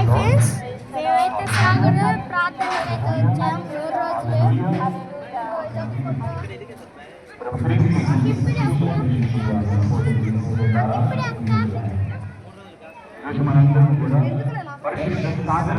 Hi friends మేమైతే సాగర్ ప్రార్థనకైతే వచ్చాం. మూడు రోజులు. మనందరం కూడా పరిశుద్ధ సాధన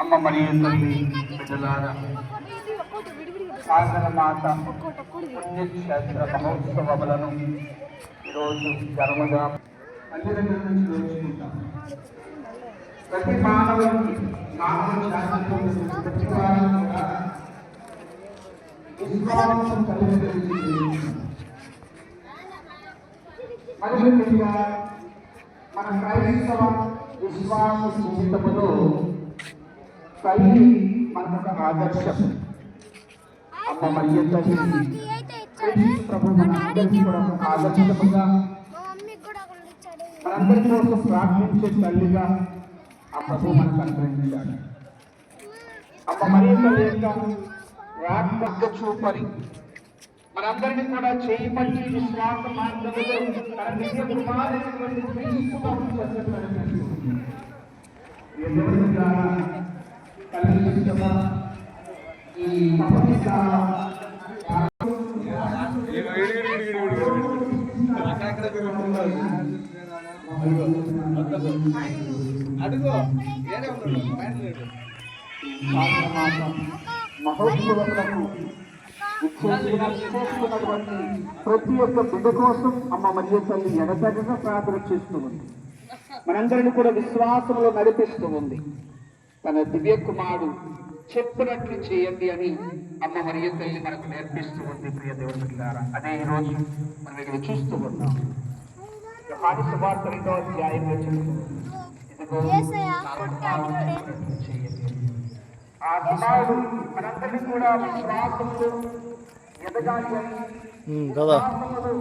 అమ్మ మరియు తల్లి బిడ్డలారా. సాగర మాత పుణ్యక్షేత్ర మహోత్సవములను ఈరోజు ఘనముగా అన్ని దగ్గర నుంచి నేర్చుకుంటాం. ప్రతి మానవుడికి మానవ శాస్త్రం ప్రతి వారం కూడా విశ్వాసం కలిగి మరియు ముఖ్యంగా మన క్రైస్తవ విశ్వాస జీవితములో తల్లి మనకు ఆదర్శం. అమ్మ మరియు తల్లి ప్రభు మన అందరికీ కూడా ఒక ఆదర్శముగా మా మమ్మీకి కూడా ఒకళ్ళు ఇచ్చాడు. మనందరి కోసం ప్రార్థించే తల్లిగా ఆ ప్రభు మనకు అనుగ్రహించాడు. అమ్మ మరియు తల్లి యొక్క వాగ్దత్త చూపరి. మనందరినీ కూడా చేయమని విశ్వాస మార్గంలో తన నిజ క్రీస్తు ప్రభు చేసినటువంటి ఈ దేవుని ద్వారా ఈ ప్రతి ఒక్క బిడ్డ కోసం అమ్మ మరియు తల్లి ఎడతెగక ప్రార్థన చేస్తూ ఉంది. మనందరిని కూడా విశ్వాసంలో నడిపిస్తూ ఉంది. తన దివ్య కుమారుడు చెప్పినట్లు చేయండి అని అమ్మ మరియు తల్లి మనకు నేర్పిస్తూ ఉంది ప్రియ దేవుడి ద్వారా అదే ఈ రోజు మనం ఇక్కడ చూస్తూ ఉన్నాం. యోహాను సువార్త రెండో చూడే. ఆ కుమారుడు మనందరినీ కూడా విశ్వాసంలో ఎదగాలి కదా విశ్వాసములో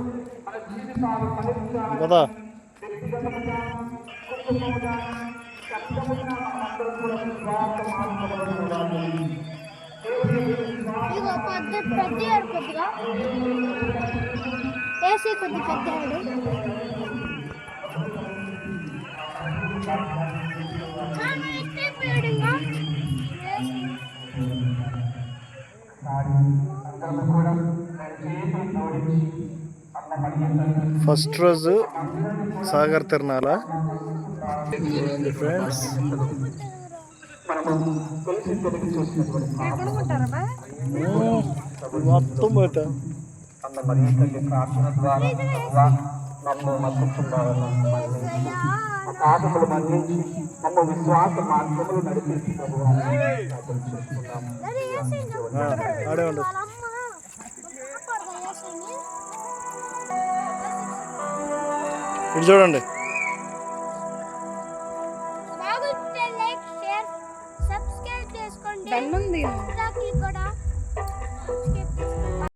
మన జీవితాలు ఫలించాలి. కదా పెద్ద కొద్దిగా. కొద్ది ఫస్ట్ రోజు సాగర్ తిరణాల? ఫ్రెండ్స్ మొత్తం బయట అన్న ప్రార్థన ద్వారా నన్ను పాపములు మన్నించి మమ్మ విశ్వాస మార్గములు నడిపించి బాగుంటే